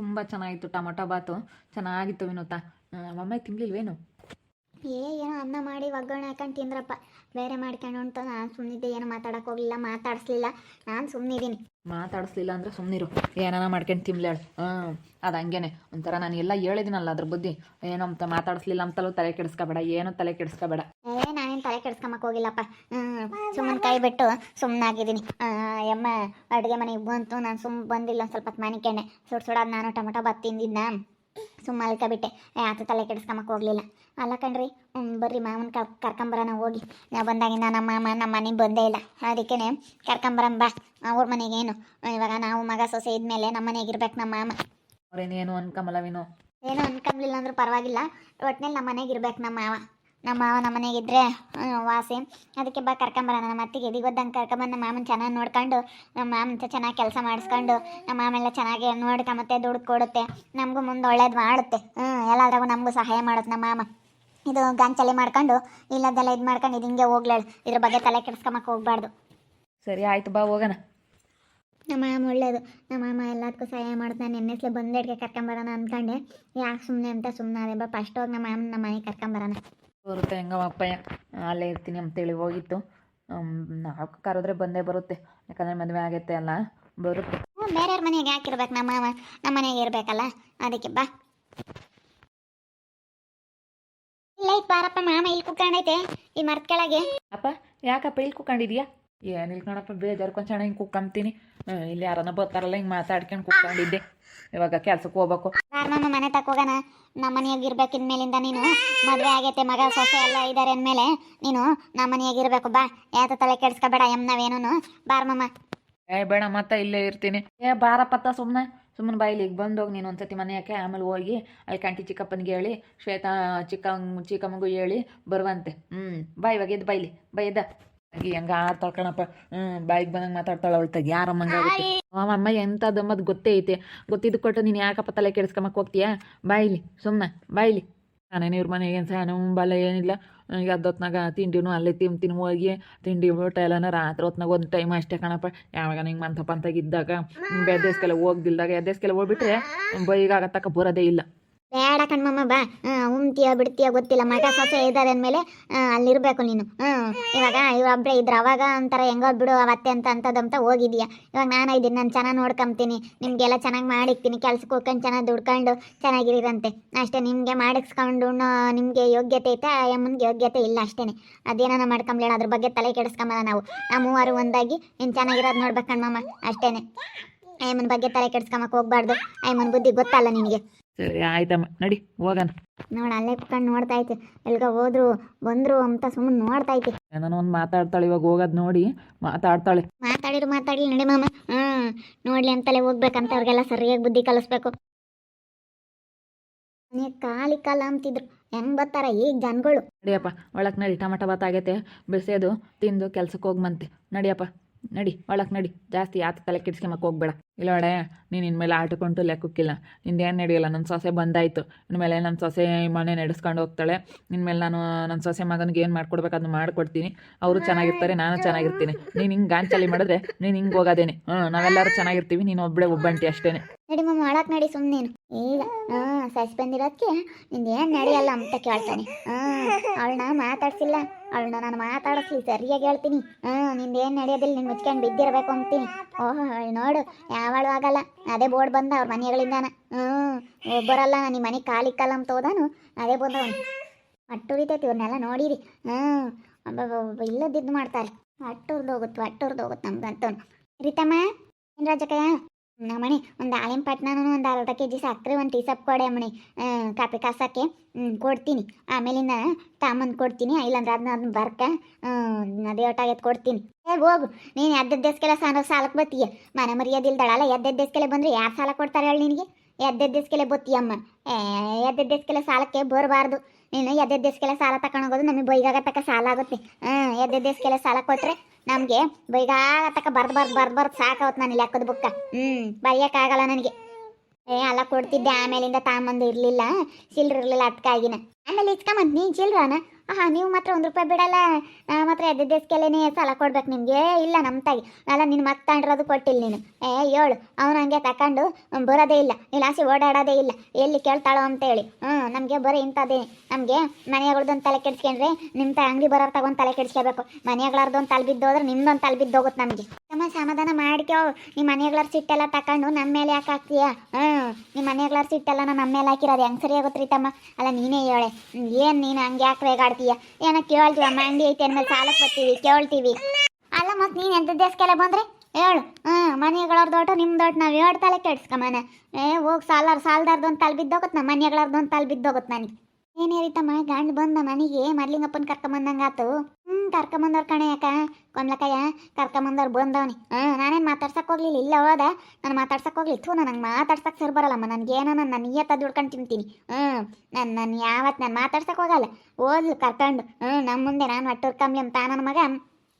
ತುಂಬ ಚೆನ್ನಾಗಿತ್ತು ಟೊಮೊಟೊ ಬಾತು. ಚೆನ್ನಾಗಿತ್ತು ವಿನೋತ. ನಮ್ಮಮ್ಮ ತಿನ್ಲಿಲ್ವೇನು? ಏ ಏನೋ ಅನ್ನ ಮಾಡಿ ಒಗ್ಗರಣೆ ಹಾಕೊಂಡು ತಿಂದ್ರಪ್ಪ. ಬೇರೆ ಮಾಡ್ಕೊಂಡು ಅಂತ ನಾನು ಸುಮ್ಮನಿದ್ದೆ ಏನು ಮಾತಾಡಕ್ಕೆ ಹೋಗಲಿಲ್ಲ. ಮಾತಾಡಿಸ್ಲಿಲ್ಲ. ನಾನು ಸುಮ್ಮನಿದ್ದೀನಿ ಮಾತಾಡಿಸ್ಲಿಲ್ಲ ಅಂದ್ರೆ ಸುಮ್ಮನಿರು ಏನಾನ ಮಾಡ್ಕೊಂಡು ತಿನ್ಲೇಳು ಹಾಂ ಅದು ಹಂಗೇನೆ. ಒಂಥರ ನಾನು ಎಲ್ಲ ಹೇಳಿದಿನಲ್ಲ ಅದ್ರ ಬುದ್ಧಿ. ಏನೋ ಅಂತ ಮಾತಾಡಿಸ್ಲಿಲ್ಲ ಅಂತಲೂ ತಲೆ ಕೆಡಿಸ್ಕೋಬೇಡ. ಏನೂ ತಲೆ ಕೆಡಿಸ್ಕೋಬೇಡ. ಕೆಡ್ಸ್ಕೊಂಬಕ್ಕೆ ಹೋಗಿಲ್ಲಪ್ಪ. ಹ್ಞೂ ಸುಮ್ಮನೆ ಕೈ ಬಿಟ್ಟು ಸುಮ್ಮನಾಗಿದ್ದೀನಿ ಅಮ್ಮ ಅಡುಗೆ ಮನೆಗೆ ಬಂತು ನಾನು ಸುಮ್ಮ ಬಂದಿಲ್ಲ ಒಂದು ಸ್ವಲ್ಪ ಹೊತ್ತು ಮನಿಕೊಂಡೆ ಸುಡ್ ಸುಡೋದು ನಾನು ಟೊಮೊಟೊ ಬತ್ತು ತಿಂದಿದ್ದ ಸುಮ್ಮ ಅಲ್ಕಬಿಟ್ಟೆ ಯಾತು ಆತ ತಲೆ ಕೆಡಿಸ್ಕೊಂಬಕ್ಕೆ ಹೋಗಲಿಲ್ಲ. ಅಲ್ಲ ಕಣ್ರಿ ಹ್ಮ್, ಬರ್ರಿ ಮಾವನ ಕರ್ ಕರ್ಕೊಂಬರೋಣ ಹೋಗಿ. ನಾವು ಬಂದಾಗಿಂದ ನಮ್ಮ ಮಾಮ ನಮ್ಮ ಮನೆಗೆ ಬಂದೇ ಇಲ್ಲ. ಅದಕ್ಕೇ ಕರ್ಕೊಂಬರಂ ಬಾ ಅವ್ರ ಮನೆಗೇನು ಇವಾಗ ನಾವು ಮಗ ಸೊಸೆ ಇದ್ಮೇಲೆ ನಮ್ಮ ಮನೆಗೆ ಇರ್ಬೇಕು ನಮ್ಮ ಮಾಮ. ಅವ್ರೇನೇನು ಅನ್ಕಮಲ್ಲ ವಿನೋ? ಏನೋ ಅನ್ಕಂಬ್ಲಿಲ್ಲ ಅಂದ್ರೂ ಪರವಾಗಿಲ್ಲ. ಒಟ್ನಲ್ಲಿ ನಮ್ಮ ಮನೆಗೆ ಇರ್ಬೇಕು ನಮ್ಮ ಮಾವ. ನಮ್ಮ ಮಾವ ನಮ್ಮ ಮನೆಗಿದ್ರೆ ವಾಸಿ. ಅದಕ್ಕೆ ಬಾ ಕರ್ಕೊಂಬರೋಣ ನಮ್ಮ ಅತ್ತಿಗೆ ಎದಿಗೊದ್ದಂಗೆ ಕರ್ಕೊಂಬಂದು ನಮ್ಮ ಮಾಮನ ಚೆನ್ನಾಗಿ ನೋಡ್ಕೊಂಡು ನಮ್ಮ ಮಾಮನ ಚೆನ್ನಾಗಿ ಕೆಲಸ ಮಾಡಿಸ್ಕೊಂಡು ನಮ್ಮ ಮಾಮೆಲ್ಲ ಚೆನ್ನಾಗಿ ನೋಡ್ಕೊಂಬತ್ತೆ ದುಡ್ಡು ಕೊಡುತ್ತೆ. ನಮಗೂ ಮುಂದೆ ಒಳ್ಳೇದು ಮಾಡುತ್ತೆ. ಹ್ಞೂ ಎಲ್ಲಾದ್ರಾಗೂ ನಮಗೂ ಸಹಾಯ ಮಾಡುತ್ತೆ ನಮ್ಮ ಮಾಮ. ಇದು ಗಾಂಚಲಿ ಮಾಡ್ಕೊಂಡು ಇಲ್ಲದೆಲ್ಲ ಇದು ಮಾಡ್ಕೊಂಡು ಇದು ಹಿಂಗೆ ಹೋಗ್ಲಾಳು. ಇದ್ರ ಬಗ್ಗೆ ತಲೆ ಕೆಡಿಸ್ಕೊಂಬಕ್ಕೆ ಹೋಗ್ಬಾರ್ದು. ಸರಿ ಆಯ್ತು ಬಾ ಹೋಗೋಣ. ನಮ್ಮ ಮಾಮ ಒಳ್ಳೇದು. ನಮ್ಮ ಮಾಮ ಎಲ್ಲದಕ್ಕೂ ಸಹಾಯ ಮಾಡ್ತಾನೆ ನಾನು ನೆನ್ನೆಸ್ಲೆ ಬಂದೇಡ್ಗೆ ಕರ್ಕೊಂಬರೋಣ ಅಂದ್ಕೊಂಡೆ ಯಾಕೆ ಸುಮ್ಮನೆ ಅಂತ ಸುಮ್ಮನೆ ಅದೇ ಬಾ ಫಸ್ಟ್ ಹೋಗಿ ನಮ್ಮ ಮಾಮನ ನಮ್ಮ ಮನೆಗೆ ಕರ್ಕೊಂಬರೋಣ ಬರುತ್ತೆ ಹೆಂಗಮ್ಮ ಅಪ್ಪಯ್ಯ ಅಲ್ಲೇ ಇರ್ತೀನಿ ಅಂತೇಳಿ ಹೋಗಿತ್ತು. ನಾಲ್ಕು ಕರೆದ್ರೆ ಬಂದೇ ಬರುತ್ತೆ. ಯಾಕಂದ್ರೆ ಮದುವೆ ಆಗೈತೆ ಅಲ್ಲ ಬರುತ್ತೆ. ಬೇರೆಯವ್ರ ಮನೆಗೆ ಹಾಕಿರ್ಬೇಕು ನಮ್ಮ ನಮ್ಮ ಮನೆಗೆ ಇರ್ಬೇಕಲ್ಲ? ಅದಕ್ಕೆ ಬಾ. ಇಲ್ಲ ಬಾರಪ್ಪ ಮಾಮ ಇಲ್ಲಿ ಕುತ್ಕೊಂಡೈತೆ. ಈ ಮರದ ಕೆಳಗೆ ಅಪ್ಪ ಯಾಕಪ್ಪ ಇಲ್ಲಿ ಕುತ್ಕೊಂಡಿದ್ಯಾ? ಏನಿಲ್ಲ ಕಣಪ್ಪ ಬೇಜಾರು ಕೊಂಚ ಹಿಂಗೆ ಕುಕ್ಕಂತೀನಿ ಇಲ್ಲಿ ಯಾರನ್ನ ಬರ್ತಾರಲ್ಲ ಹಿಂಗೆ ಮಾತಾಡ್ಕೊಂಡು ಕುತ್ಕೊಂಡಿದ್ದೆ. ಇವಾಗ ಕೆಲ್ಸಕ್ಕೆ ಹೋಗ್ಬೇಕು. ನಾನು ಮಾಮ ಮನೆ ತಕ್ಕ ಹೋಗೋಣ. ನಮ್ಮ ಮನೆಯಾಗ ಇರ್ಬೇಕು ಇನ್ಮೇಲಿಂದ ನೀನು. ಮದುವೆ ಆಗೈತೆ ಮಗ ಸೊಸೆ ಎಲ್ಲ ಇದ್ದಾರೆ ಅಂದಮೇಲೆ ನೀನು ನಮ್ಮ ಮನೆಯಾಗ ಇರ್ಬೇಕು. ಬಾ ಯಾತ ತಲೆ ಕೆಡ್ಸ್ಕೊಬೇಡ ಎಂ ನಾವೇನು ಬಾರಮ್ಮ ಏ ಬೇಡ ಮತ್ತೆ ಇಲ್ಲೇ ಇರ್ತೀನಿ. ಏ ಬಾರಪ್ಪತ್ತ ಸುಮ್ಮನೆ ಸುಮ್ಮನೆ ಬಾಯಿಲಿ ಈಗ ಬಂದೋಗಿ ನೀನು ಒಂದ್ಸತಿ ಮನೆಯಕ್ಕೆ ಆಮೇಲೆ ಹೋಗಿ ಅಲ್ಲಿ ಕಂಟಿ ಚಿಕ್ಕಪ್ಪನಿಗೆ ಹೇಳಿ ಶ್ವೇತಾ ಚಿಕ್ಕ ಚಿಕ್ಕಮ್ಮಗೂ ಹೇಳಿ ಬರುವಂತೆ. ಹ್ಞೂ ಬಾ ಇವಾಗ ಎದ್ದು ಬೈಲಿ. ಬಾ ಎದ್ದ. ಆಗಿ ಹೆಂಗ ಆಡ್ತಾಳ ಕಣಪ್ಪ. ಹ್ಞೂ ಬಾಯಿಗೆ ಬಂದಂಗೆ ಮಾತಾಡ್ತಾಳ ಅವಳು ತಗ. ಯಾರಮ್ಮಂಗ ಅಮ್ಮ ಎಂಥದ್ದಮ್ಮದು ಗೊತ್ತೇ ಐತೆ. ಗೊತ್ತಿದ್ದು ಕೊಟ್ಟು ನೀನು ಯಾಕಪ್ಪ ತಲೆ ಕೆಡಿಸ್ಕೊಂಬಕ್ಕೆ ಹೋಗ್ತೀಯಾ? ಬಾಯಿಲಿ ಸುಮ್ಮನೆ ಬಾಯ್ಲಿ. ನಾನೇನು ಇವ್ರ ಮನೆಗೆ ಏನು ಸಹ ಬಲ ಏನಿಲ್ಲ. ಈಗ ಅದ್ದೊತ್ನಾಗ ತಿಂಡಿನೂ ಅಲ್ಲೇ ತಿನ್ ಹೋಗಿ. ತಿಂಡಿ ಊಟ ಎಲ್ಲನ ರಾತ್ರಿ ಹೊತ್ನಾಗ ಒಂದು ಟೈಮ್ ಅಷ್ಟೇ ಕಣಪ್ಪ. ಯಾವಾಗ ನಿಂಗೆ ಮಂತಪ್ಪ ಅಂತಾಗಿದ್ದಾಗ ಬೆದ್ದೇಸ್ಕೆಲ್ಲ ಹೋಗ್ದಿಲ್ದಾಗ ಎದ್ದೇಸ್ಕೆಲ್ಲ ಹೋಗ್ಬಿಟ್ರೆ ಬೈಗಾಗತ್ತಕ್ಕ ಬರೋದೇ ಇಲ್ಲ. ಬೇಡ ಕಣ್ಮಮ್ಮ, ಬಾ. ಉಮ್ತೀಯ ಬಿಡ್ತೀಯ ಗೊತ್ತಿಲ್ಲ. ಮಗ ಸೊಸೆ ಇದ್ದಾರೆ ಅಂದಮೇಲೆ ಅಲ್ಲಿರ್ಬೇಕು ನೀನು. ಇವಾಗ ಇವರೊಬ್ಬರೇ ಇದ್ರು. ಅವಾಗ ಒಂಥರ ಹೆಂಗೋ ಬಿಡು, ಅವತ್ತೆ ಅಂತ ಅಂತದಂತ ಹೋಗಿದೀಯ? ಇವಾಗ ನಾನು ಇದ್ದೀನಿ. ನಾನು ಚೆನ್ನಾಗಿ ನೋಡ್ಕೊಂತೀನಿ ನಿಮಗೆಲ್ಲ ಚೆನ್ನಾಗಿ ಮಾಡಿಕ್ತೀನಿ. ಕೆಲ್ಸಕ್ಕೆ ಹೋಗ್ಕೊಂಡು ಚೆನ್ನಾಗಿ ದುಡ್ಕೊಂಡು ಚೆನ್ನಾಗಿರಿರಂತೆ. ಅಷ್ಟೇ, ನಿಮಗೆ ಮಾಡಿಸ್ಕೊಂಡು ನಿಮಗೆ ಯೋಗ್ಯತೆ ಐತೆ ಅಮ್ಮನಿಗೆ ಯೋಗ್ಯತೆ ಇಲ್ಲ ಅಷ್ಟೇ ಅದೇನೋ ಮಾಡ್ಕೊಂಬೇಡ ಅದ್ರ ಬಗ್ಗೆ ತಲೆ ಕೆಡಿಸ್ಕೊಂಬಲ್ಲ ನಾವು. ನಾವು ಮೂವರು ಒಂದಾಗಿ ನೀನು ಚೆನ್ನಾಗಿರೋದು ನೋಡ್ಬೇಕು ಕಣ್ಮಮ್ಮ. ಅಷ್ಟೇ ಅಯ್ಯಮ್ಮನ ಬಗ್ಗೆ ತಲೆ ಕೆಡಿಸ್ಕೊಂಬಕ್ಕೆ ಹೋಗ್ಬಾರ್ದು. ಅಯ್ಯಮ್ಮನ ಬುದ್ಧಿ ಗೊತ್ತಲ್ಲ ನಿನಗೆ. ಸರಿ ಆಯ್ತಮ್ಮ. ನಡಿ ಹೋಗೋಣ. ನೋಡ ಅಲ್ಲೇ ಕುತ್ಕೊಂಡು ನೋಡ್ತಾ ಐತೆ ಎಲ್ಗ ಹೋದ್ರು ಬಂದ್ರು ಅಂತ ಸುಮ್ಮನೆ ನೋಡ್ತಾ ಐತೆ ನಾನು ಒಂದು ಮಾತಾಡ್ತಾಳೆ ಇವಾಗ ಹೋಗೋದು ನೋಡಿ ಮಾತಾಡ್ತಾಳೆ. ಮಾತಾಡಿರು ಮಾತಾಡ್ಲಿ ನಡಿ ಮಾಮ. ಹ್ಮ್ ನೋಡ್ಲಿ ಅಂತಲೇ ಹೋಗ್ಬೇಕಂತ ಅವ್ರಿಗೆಲ್ಲ ಸರಿಯಾಗಿ ಬುದ್ಧಿ ಕಲಿಸ್ಬೇಕು. ಕಾಲಿ ಕಾಲ ಅಂತಿದ್ರು ಹೆಂಗ್ ಬರ್ತಾರ ಈಗ ಜನಗಳು. ನಡಿಯಪ್ಪ ಒಳಕ್ ನಡಿ ಟಮಟ ಭಾತ್ ಆಗೈತೆ ಬಿಡಿಸೋದು ತಿಂದು ಕೆಲ್ಸಕ್ಕೆ ಹೋಗ್ಮಂತೆ ನಡಿಯಪ್ಪ. ನಡಿ ಒಳಕ್ಕೆ ನಡಿ. ಜಾಸ್ತಿ ಆತ ತಲೆ ಕೆಡ್ಸ್ಕೊಂಬಕ್ಕೆ ಹೋಗ್ಬೇಡ. ಇಲ್ಲ ಒಡೆ ನೀನು ಇನ್ಮೇಲೆ ಆಟಕೊಂಟು ಲೆಕ್ಕಕ್ಕಿಲ್ಲ. ನಿಂದೇನು ನಡೆಯಲ್ಲ ನನ್ನ ಸೊಸೆ ಬಂದಾಯಿತು. ಇನ್ಮೇಲೆ ನನ್ನ ಸೊಸೆ ಮನೆ ನಡೆಸ್ಕೊಂಡು ಹೋಗ್ತಾಳೆ. ಇನ್ಮೇಲೆ ನಾನು ನನ್ನ ಸೊಸೆ ಮಗನಿಗೆ ಏನು ಮಾಡ್ಕೊಡ್ಬೇಕು ಅದನ್ನ ಮಾಡ್ಕೊಡ್ತೀನಿ. ಅವರು ಚೆನ್ನಾಗಿರ್ತಾರೆ ನಾನು ಚೆನ್ನಾಗಿರ್ತೀನಿ. ನೀನು ಹಿಂಗೆ ಗಾಂಚಲಿ ಮಾಡಿದ್ರೆ ನೀನು ಹಿಂಗೆ ಹೋಗೋದೇನೆ. ಹ್ಞೂ ನಾವೆಲ್ಲರೂ ಚೆನ್ನಾಗಿರ್ತೀವಿ ನೀನು ಒಬ್ಬಳೇ ಒಬ್ಬಂಟಿ ಅಷ್ಟೇ ನಡಿ ಮಮ್ಮ ಮಾಡಕ್ ನಡಿ ಸುಮ್ಮನೇನು ಈಗ ಹಾ ಸಸ್ ಬಂದಿರೋದಕ್ಕೆ ನಿಂದೇನು ನಡೆಯಲ್ಲ ಅಂತ ಕೇಳ್ತಾನೆ. ಹಾ, ಅವಳನ್ನ ಮಾತಾಡ್ಸಿಲ್ಲ. ಅವಳನ್ನ ನಾನು ಮಾತಾಡಿಸ್ಲಿ ಸರಿಯಾಗಿ ಹೇಳ್ತೀನಿ. ಹಾ ಏನ್ ನಡೆಯೋದಿಲ್ಲ ನಿನ್ ಮುಚ್ಕೊಂಡು ಬಿದ್ದಿರಬೇಕು ಅಂತೀನಿ. ಓಹ್ ನೋಡು ಯಾವಳು ಆಗಲ್ಲ. ಅದೇ ಬೋರ್ಡ್ ಬಂದ ಅವ್ರ ಮನೆಗಳಿಂದಾನ. ಹ್ಞೂ, ಒಬ್ಬರಲ್ಲ ನಿಮ್ಮ ಮನೆ ಕಾಲಿ ಕಾಲ ಅಂತ ಹೋದಾನು ಅದೇ ಬಂದವನು ಅಟ್ಟುರಿತೈತಿ ಇವ್ರನ್ನೆಲ್ಲ ನೋಡಿರಿ. ಹ್ಞೂ ಇಲ್ಲದಿದ್ದು ಮಾಡ್ತಾರೆ. ಅಟ್ಟುರ್ದು ಹೋಗುತ್ತೆ ಅಟ್ಟುರ್ದು ಹೋಗುತ್ತೆ ನಮ್ಗಂತ ರೀತಮ್ಮ ಏನು ರಾಜಕಯ್ಯ? ನಮ್ಮನೆ ಒಂದು ಪಟ್ನಾನು ಒಂದು ಅರ್ಧ ಕೆ ಜಿ ಸಕ್ಕರೆ ಒಂದು ಟೀ ಸಪ್ ಕೊಡೆ ಅಮ್ಮಣಿ. ಕಾಪಿ ಕಾಸಕ್ಕೆ ಕೊಡ್ತೀನಿ ಕೊಡ್ತೀನಿ. ಆಮೇಲಿಂದ ತಾಮನ್ ಕೊಡ್ತೀನಿ, ಇಲ್ಲಾಂದ್ರೆ ಅದನ್ನ ಅದನ್ನ ಬರ್ಕ ಅದೇ ಒಟ್ಟಾಗೈತೆ ಕೊಡ್ತೀನಿ. ಏ, ಹೋಗು. ನೀನು ಎದ್ದೆದ್ದೆಸ್ಕೆಲ್ಲ ಸಾಲ ಸಾಲಕ್ಕೆ ಬತ್ತೀಯ? ಮನೆ ಮರ್ಯಾದಿಲ್ದಳಲ್ಲ, ಎದ್ದೆದ್ದೆಸ್ಕೆಲೆ ಬಂದರೆ ಯಾರು ಸಾಲ ಕೊಡ್ತಾರೆ ಹೇಳಿ ನಿನಗೆ? ಎದ್ದೆದ್ದೆಸ್ಕೆಲೆ ಬತ್ತೀಯಮ್ಮ ಏ, ಎದ್ದೆದ್ದೆಸ್ಕೆಲೆ ಸಾಲಕ್ಕೆ ಬರಬಾರ್ದು. ನೀನು ಎದ್ದೆದ್ದೆಸ್ಕೆಲೆ ಸಾಲ ತಗೊಂಡೋಗೋದು ನಮಗೆ ಬೈಗಾಗ ತಕ್ಕ ಸಾಲ ಆಗುತ್ತೆ. ಹಾಂ ಎದ್ದೆದ್ದೆಸ್ಕೆಲೆ ಸಾಲ ಕೊಟ್ಟರೆ ನಮಗೆ ಬೈಗಾಗ ತಕ್ಕ ಬರ್ದು ಬರ್ದು ಬರ್ದು ಬರ್ದು ಸಾಕಾವತ್ತು ನಾನು ಇಲ್ಲಿ ಲೆಕ್ಕದ ಬುಕ್ಕ. ಹ್ಞೂ ಬರೆಯೋಕ್ಕಾಗಲ್ಲ ನನಗೆ. ಏ, ಅಲ್ಲ ಕೊಡ್ತಿದ್ದೆ, ಆಮೇಲಿಂದ ತಾಂಬಂದು ಇರಲಿಲ್ಲ ಚಿಲ್ರ ಇರಲಿಲ್ಲ ಅಟ್ಕಾಗಿನ ಆಮೇಲೆ ಇಸ್ಕೊಂಬಂತ ನೀನು ಚಿಲ್ರನ ಹಾಂ ನೀವು ಮಾತ್ರ ಒಂದು ರೂಪಾಯಿ ಬಿಡಲ್ಲ. ನಾ ಮಾತ್ರ ಎದ್ದಿದ್ದೆಸ್ಕೆಲೇನೆ ಸಾಲ ಕೊಡ್ಬೇಕು ನಿಮಗೆ. ಇಲ್ಲ ನಮ್ಮ ತಾಯಿ. ಅಲ್ಲ ನಿನ್ನ ಮತ್ತೆ ತಗೊಂಡಿರೋದು ಕೊಟ್ಟಿಲ್ಲ ನೀನು. ಏ ಹೇಳು ಅವನು ಹಂಗೆ ತಕೊಂಡು ಬರೋದೇ ಇಲ್ಲ. ನೀನು ಆಸೆ ಓಡಾಡೋದೇ ಇಲ್ಲ. ಎಲ್ಲಿ ಕೇಳ್ತಾಳೋ ಅಂತೇಳಿ. ಹ್ಞೂ ನಮಗೆ ಬರೀ ಇಂಥದ್ದೇ. ನಮಗೆ ಮನೆಗಳದೊಂದು ತಲೆ ಕೆಡ್ಸ್ಕೊಂಡ್ರೆ ನಿಮ್ಮ ತ, ಅಂಗಡಿ ಬರೋರು ತಗೊಂಡು ತಲೆ ಕೆಡ್ಸ್ಕೋಬೇಕು ಮನೆಗಳಾರ್ದೊಂದು ತಲೆ ಬಿದ್ದೋದ್ರೆ ನಿಮ್ದೊಂದು ತಲೆ ಬಿದ್ದೋಗುತ್ತೆ ನಮಗೆ. ಸಮಾಧಾನ ಮಾಡ್ಕೋ. ನಿಮ್ಮ ಮನೆಗಳಾರ ಸಿಟ್ಟೆಲ್ಲ ತಕೊಂಡು ನಮ್ಮ ಮೇಲೆ ಯಾಕೆ ಹಾಕ್ತೀಯಾ? ಹ್ಞೂ ನಿಮ್ಮ ಮನೆಗಳಾರ ಸಿಟ್ಟೆಲ್ಲ ನಮ್ಮ ಮೇಲೆ ಹಾಕಿರೋದು ಹೆಂಗೆ ಸರಿ ಆಗುತ್ತೆ ರೀ ತಮ್ಮ? ಅಲ್ಲ ನೀನೇ ಹೇಳೆ. ಏನು ನೀನು ಹಂಗೆ ಯಾಕೆ ರೇಗಾಡ್ತೀಯ? ಏನೋ ಕೇಳ್ತೀವಿ ಅಮ್ಮ ಅಂಗಡಿ ಐತೆ ಅಂದ್ಮೇಲೆ ಸಾಲಕ್ಕೆ ಬರ್ತೀವಿ, ಕೇಳ್ತೀವಿ. ಅಲ್ಲ ಮತ್ತು ನೀನು ಎಂತ ದೇಶಕ್ಕೆಲ್ಲ ಬಂದ್ರೆ? ಹೇಳು. ಹ್ಞೂ ದೊಡ್ಡ ನಿಮ್ಮ ದೊಡ್ಡ ನಾವು ಹೇಳು ತಲೆ ಕೆಡ್ಸ್ಕಮ್ಮನ ಏ, ಹೋಗಿ ಸಾಲಾರ ಸಾಲದಾರ್ದೊಂದು ತಲೆ ಬಿದ್ದೋಗುತ್ತೆ ನಮ್ಮ ಮನೆಗಳಾರ್ದೊಂದು ತಲೆ ಬಿದ್ದೋಗುತ್ತೆ ನನಗೆ. ಏನೇ ರೀತಮ್ಮ ಗಂಡು ಬಂದ ಮನೆಗೆ ಮರ್ಲಿಂಗಪ್ಪನ ಕರ್ಕೊಂಬಂದಂಗಾತು ಹ್ಞೂ ಕರ್ಕೊಂಬಂದವ್ರ ಕಣೆ ಯಾಕ? ಕೊಮ್ಲಕ್ಕಯ್ಯ, ಕರ್ಕೊಂಬಂದವ್ರು ಬಂದವನಿ. ಹಾಂ, ನಾನೇನು ಮಾತಾಡ್ಸಕ್ ಹೋಗ್ಲಿಲ್ಲ. ಇಲ್ಲ ಹೋದ ನಾನು ಮಾತಾಡ್ಸಕ್ ಹೋಗ್ಲಿ. ಥೂ ನನಗೆ ಮಾತಾಡ್ಸಕ್ ಸರ್ ಬರಲ್ಲಮ್ಮ. ನನಗೇನೋ ನಾನು ನನ್ನ ನಿಯತ್ತ ದುಡ್ಕೊಂಡು ತಿಂತೀನಿ. ಹ್ಞೂ ನಾನು ನಾನು ಯಾವತ್ತು ನಾನು ಮಾತಾಡ್ಸಕ್ ಹೋಗಲ್ಲ. ಓದ್ಲು, ಕರ್ಕೊಂಡು. ಹ್ಞೂ ನಮ್ಮ ಮುಂದೆ ನಾನು ಒಟ್ಟೂರು ಕಮ್ಮಿ ಅಂತ ನನ್ನ ಮಗ.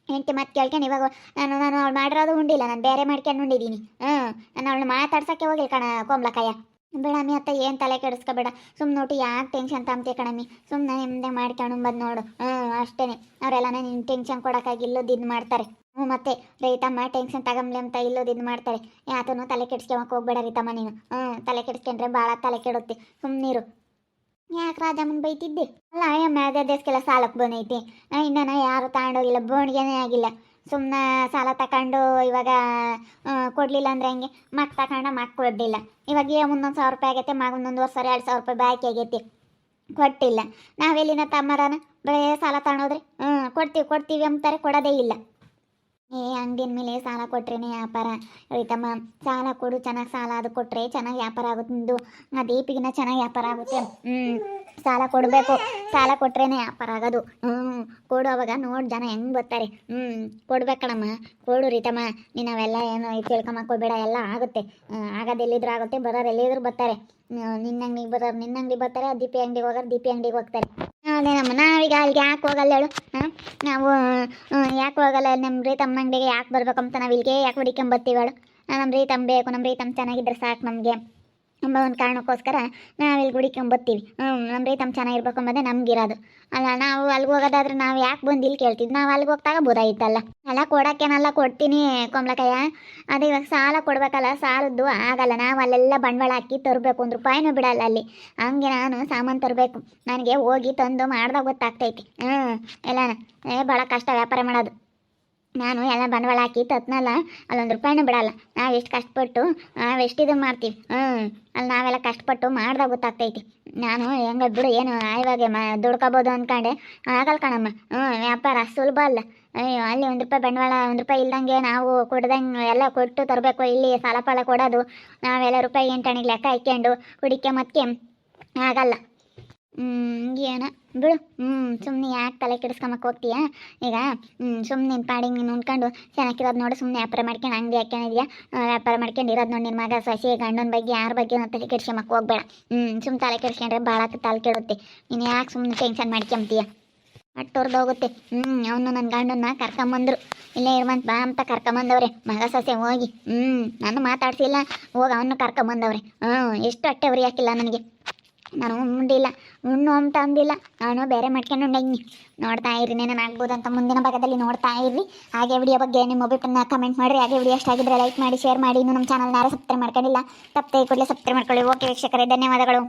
ಹೆಂಡತಿ ಮತ್ತೆ ಕೇಳ್ಕೊಂಡು ಇವಾಗ ನಾನು ನಾನು ಅವ್ಳು ಮಾಡಿರೋದು ಉಂಡಿಲ್ಲ. ನಾನು ಬೇರೆ ಮಾಡ್ಕೊಂಡು ಉಂಡಿದ್ದೀನಿ. ಹ್ಞೂ ನಾನು ಅವಳನ್ನ ಮಾತಾಡ್ಸಕ್ಕೆ ಹೋಗಿಲ್ಲ ಕಣ, ಕೋಮ್ಲಕ್ಕಯ್ಯ. ಬೇಡಮ್ಮಿ ಅತ್ತ ಏನು ತಲೆ ಕೆಡಿಸ್ಕೋಬೇಡ. ಸುಮ್ಮನೆ ನೋಟಿ ಯಾಕೆ ಟೆನ್ಷನ್ ತಾಂಬ್ತಿ ಕಣಮ್ಮಿ. ಸುಮ್ಮನೆ ನಿಮ್ಮದೇ ಮಾಡ್ಕೊಂಡು ಬಂದು ನೋಡು. ಹ್ಞೂ ಅಷ್ಟೇ ಅವರೆಲ್ಲ ನಿನ್ನ ಟೆನ್ಷನ್ ಕೊಡೋಕ್ಕಾಗಿ ಇಲ್ಲೋದು ಇದು ಮಾಡ್ತಾರೆ. ಹ್ಞೂ ಮತ್ತೆ, ರೈತಮ್ಮ ಟೆನ್ಷನ್ ತಗೊಂಬ್ಲಿ ಅಂತ ಇಲ್ಲೋದು ಇದು ಮಾಡ್ತಾರೆ. ಯಾತನು ತಲೆ ಕೆಡಿಸ್ಕೊಳಕ್ಕೆ ಹೋಗ್ಬೇಡ ರೀತಮ್ಮ ನೀನು. ಹ್ಞೂ, ತಲೆ ಕೆಡಿಸ್ಕೊಂಡ್ರೆ ಭಾಳ ತಲೆ ಕೆಡುತ್ತೆ. ಸುಮ್ಮನಿರು ಯಾಕೆ ರಾಜಮ್ಮನ ಬೈತಿದ್ದೆ? ಅಲ್ಲ, ಅಯ್ಯ ಅದೇ ದೇಶಕ್ಕೆಲ್ಲ ಸಾಲಕ್ಕೆ ಬಂದೈತಿ. ಇನ್ನೂ ಯಾರು ತಗೊಂಡೋಗಿಲ್ಲ ಬೋಣಿಗೆನೇ ಆಗಿಲ್ಲ. ಸುಮ್ಮನೆ ಸಾಲ ತಗೊಂಡು ಇವಾಗ ಕೊಡಲಿಲ್ಲ ಅಂದರೆ ಹೆಂಗೆ? ಮಕ್ ತಗೊಂಡ ಮಕ್ ಕೊಡಲಿಲ್ಲ. ಇವಾಗ ಏ, ಮುಂದೊಂದು ಸಾವಿರ ರೂಪಾಯಿ ಆಗೈತೆ, ಮಗ ಒಂದೊಂದು ವರ್ಷ, ಎರಡು ಸಾವಿರ ರೂಪಾಯಿ ಬಾಕಿ ಆಗೈತಿ. ಕೊಟ್ಟಿಲ್ಲ. ನಾವೆಲ್ಲಿನ ತಮ್ಮರನ? ಬರೇ ಸಾಲ ತಗೊಂಡೋದ್ರಿ ಹ್ಞೂ ಕೊಡ್ತೀವಿ ಕೊಡ್ತೀವಿ ಅಂತಾರೆ, ಕೊಡೋದೇ ಇಲ್ಲ. ಏ, ಅಂಗಡಿನ ಮೇಲೆ ಸಾಲ ಕೊಟ್ರೇನೆ ವ್ಯಾಪಾರ. ರೈತಮ್ಮ ಸಾಲ ಕೊಡು, ಚೆನ್ನಾಗಿ ಸಾಲ ಅದು ಕೊಟ್ಟರೆ ಚೆನ್ನಾಗಿ ವ್ಯಾಪಾರ ಆಗುತ್ತೆ. ನಿಂದು, ಆ ದೀಪಿಗಿನ ಚೆನ್ನಾಗಿ ವ್ಯಾಪಾರ ಆಗುತ್ತೆ. ಹ್ಞೂ ಸಾಲ ಕೊಡಬೇಕು. ಸಾಲ ಕೊಟ್ರೇನೆ ವ್ಯಾಪಾರ ಆಗೋದು. ಹ್ಞೂ ಕೊಡುವಾಗ ನೋಡಿ ಜನ ಹೆಂಗ್ ಬರ್ತಾರೆ. ಹ್ಞೂ ಕೊಡ್ಬೇಕಣಮ್ಮ ಕೊಡು ರೀತಮ್ಮ. ನೀನು ಅವೆಲ್ಲ ಏನು ಕೊಬೇಡ ಎಲ್ಲ ಆಗುತ್ತೆ. ಆಗೋದು ಎಲ್ಲಿದ್ರು ಆಗುತ್ತೆ, ಬರೋರು ಎಲ್ಲಿದ್ರು ಬರ್ತಾರೆ. ನಿನ್ನ ಅಂಗಡಿಗೆ ಬರೋರು ನಿನ್ನ ಅಂಗಡಿಗೆ ಬರ್ತಾರೆ ದೀಪಿ ಅಂಗಡಿಗೆ ಹೋಗೋರು ದೀಪಿ ಅಂಗಡಿಗೆ ಹೋಗ್ತಾರೆ. ಅದೇನಮ್ಮ ನಾವೀಗ ಅಲ್ಲಿಗೆ ಯಾಕೆ ಹೋಗಲ್ಲ ಹೇಳು. ಹಾಂ ನಾವು ಯಾಕೆ ಹೋಗಲ್ಲ ನಮ್ಮ ರೀತಮ್ಮ ಅಂಗಡಿಗೆ ಯಾಕೆ ಬರ್ಬೇಕಂತ ನಾವು ಇಲ್ಲಿಗೆ ಯಾಕೆ ಹುಡಿಕೊಂಬರ್ತೀವಿ ಹೇಳು. ನಮ್ಮ ರೀತಮ್ಮ ಬೇಕು ನಮ್ಮ ರೀತಮ್ಮ ಚೆನ್ನಾಗಿದ್ರೆ ಸಾಕು ನಮಗೆ. ಎಂಬ ಒಂದು ಕಾರಣಕ್ಕೋಸ್ಕರ ನಾವು ಇಲ್ಲಿ ಗುಡಿ ಹ್ಞೂ ನಮ್ಮ ರೀತಮ್ಮ ಚೆನ್ನಾಗಿರ್ಬೇಕು ಅಂಬೋದೇ ನಮ್ಗಿರೋದು. ಅಲ್ಲ, ನಾವು ಅಲ್ಲಿಗೆ ಹೋಗೋದಾದ್ರೆ ನಾವು ಯಾಕೆ ಬಂದು ಇಲ್ಲಿ ಕೇಳ್ತಿದ್ವಿ ನಾವು ಅಲ್ಲಿಗೆ ಹೋಗಿ ತಗೋಬೋದಾಗಿತ್ತಲ್ಲ ಅಲ್ಲ, ಕೊಡೋಕ್ಕೇನಲ್ಲ ಕೊಡ್ತೀನಿ ಕೊಮ್ಲಕಯ್ಯ. ಅದು ಇವಾಗ ಸಾಲ ಕೊಡ್ಬೇಕಲ್ಲ, ಸಾಲದ್ದು ಆಗಲ್ಲ. ನಾವು ಅಲ್ಲೆಲ್ಲ ಬಂಡವಾಳ ಹಾಕಿ ತರಬೇಕು, ಒಂದು ರೂಪಾಯಿನೂ ಬಿಡಲ್ಲ ಅಲ್ಲಿ. ಹಂಗೆ ನಾನು ಸಾಮಾನು ತರಬೇಕು. ನನಗೆ ಹೋಗಿ ತಂದು ಮಾಡ್ದಾಗ ಗೊತ್ತಾಗ್ತೈತಿ. ಹ್ಞೂ ಎಲ್ಲ ಏ ಭಾಳ ಕಷ್ಟ ವ್ಯಾಪಾರ ಮಾಡೋದು. ನಾನು ಎಲ್ಲ ಬಂಡವಾಳ ಹಾಕಿ ತತ್ನಲ್ಲ, ಅಲ್ಲೊಂದು ರೂಪಾಯಿನೂ ಬಿಡಲ್ಲ. ನಾವು ಎಷ್ಟು ಕಷ್ಟಪಟ್ಟು, ನಾವು ಎಷ್ಟು ಇದು ಮಾಡ್ತೀವಿ. ಹ್ಞೂ ಅಲ್ಲಿ ನಾವೆಲ್ಲ ಕಷ್ಟಪಟ್ಟು ಮಾಡ್ದಾಗ ಗೊತ್ತಾಗ್ತೈತಿ. ನಾನು ಹೆಂಗ ಬಿಡು, ಏನು ಇವಾಗ ಮ, ದುಡ್ಕೋಬೋದು ಅಂದ್ಕೊಂಡೆ ಆಗಲ್ಲ ಕಣಮ್ಮ. ಹ್ಞೂ ವ್ಯಾಪಾರ ಸುಲಭ ಅಲ್ಲ. ಅಯ್ಯೋ, ಅಲ್ಲಿ ಒಂದು ರೂಪಾಯಿ ಬಂಡವಾಳ, ಒಂದು ರೂಪಾಯಿ ಇಲ್ದಂಗೆ ನಾವು ಕೊಡ್ದಂಗೆ ಎಲ್ಲ ಕೊಟ್ಟು ತರಬೇಕು. ಇಲ್ಲಿ ಸಾಲ ಪಾಲ ಕೊಡೋದು, ನಾವೆಲ್ಲ ರೂಪಾಯಿ ಎಂಟಣಿಗೆ ಲೆಕ್ಕ ಹಾಕ್ಕೊಂಡು ಕುಡಿಕೆ ಮತ್ತೆ ಆಗಲ್ಲ. ಹ್ಮ್, ಏನ? ಬಿಡು. ಹ್ಞೂ ಸುಮ್ಮನೆ ಯಾಕೆ ತಲೆ ಕೆಡಿಸ್ಕೊಂಬಕ್ಕೆ ಹೋಗ್ತೀಯ? ಈಗ ಹ್ಞೂ ಸುಮ್ಮನೆ ಪಾಡಿಗೆ ನೀನು ಉಂಡ್ಕೊಂಡು ಚೆನ್ನಾಗಿರೋದು ನೋಡು ಸುಮ್ಮನೆ ವ್ಯಾಪಾರ ಮಾಡ್ಕೊಂಡು ಅಂಗಡಿ ಹಾಕ್ಕೊಂಡಿದ್ಯಾ? ವ್ಯಾಪಾರ ಮಾಡ್ಕೊಂಡು ಇರೋದು ನೋಡಿ ನಿನ್ನ ಮಗ ಸಸಿ ಗಂಡನ ಬಗ್ಗೆ ಯಾರ ಬಗ್ಗೆ ತಲೆ ಕೆಡ್ಸ್ಕೊಂಬಕ್ಕೆ ಹೋಗ್ಬೇಡ. ಹ್ಞೂ ಸುಮ್ಮನೆ ತಲೆ ಕೆಡ್ಸ್ಕೊಂಡ್ರೆ ಭಾಳ ತಲೆ ಕೆಡುತ್ತೆ. ನೀನು ಯಾಕೆ ಸುಮ್ಮನೆ ಟೆನ್ಷನ್ ಮಾಡ್ಕೊಂತೀಯ ಅಟ್ಟೋರ್ದು ಹೋಗುತ್ತೆ. ಹ್ಞೂ ಅವನು ನನ್ನ ಗಂಡನ್ನ ಕರ್ಕೊಂಬಂದ್ರು. ಇಲ್ಲೇ ಇರುವಂತ ಬಾ ಅಂತ ಕರ್ಕೊಂಬಂದವ್ರೆ. ಮಗ ಸೊಸೆ ಹೋಗಿ. ಹ್ಞೂ ನಾನು ಮಾತಾಡ್ಸಿಲ್ಲ. ಹೋಗಿ ಅವನು ಕರ್ಕೊಂಬಂದವ್ರೆ. ಹ್ಞೂ ಎಷ್ಟು ಹೊಟ್ಟೆ ಉರಿ ನನಗೆ. ನಾನು ಉಂಡಿಲ್ಲ, ಉಣ್ಣು ಅಂತ ಅಂದಿಲ್ಲ ನಾನು ಬೇರೆ ಮಾಡ್ಕೊಂಡು ಉಂಡಂಗಿ ನೋಡ್ತಾ ಇರಿ ನಾನು ಅಂತ ಮುಂದಿನ ಭಾಗದಲ್ಲಿ ನೋಡ್ತಾ ಇರ್ರಿ. ಹಾಗೆ ವಿಡಿಯೋ ಬಗ್ಗೆ ನಿಮ್ಮ ಅಭಿಪ್ರಾಯ ಕಮೆಂಟ್ ಮಾಡಿರಿ. ಹಾಗೆ ವಿಡಿಯೋ ಆಗಿದ್ರೆ ಲೈಕ್ ಮಾಡಿ ಶೇರ್ ಮಾಡಿ. ಇನ್ನು ನಮ್ಮ ಚಾನಲ್ನ ಯಾರು ಸಬ್ಸ್ಕ್ರೈಬ್ ಮಾಡ್ಕೊಂಡಿಲ್ಲ, ತಪ್ಪದೆ ಕೂಡಲೇ ಸಬ್ಸ್ಕ್ರೈಬ್ ಮಾಡ್ಕೊಳ್ಳಿ. ಓಕೆ ವೀಕ್ಷಕರೇ, ಧನ್ಯವಾದಗಳು.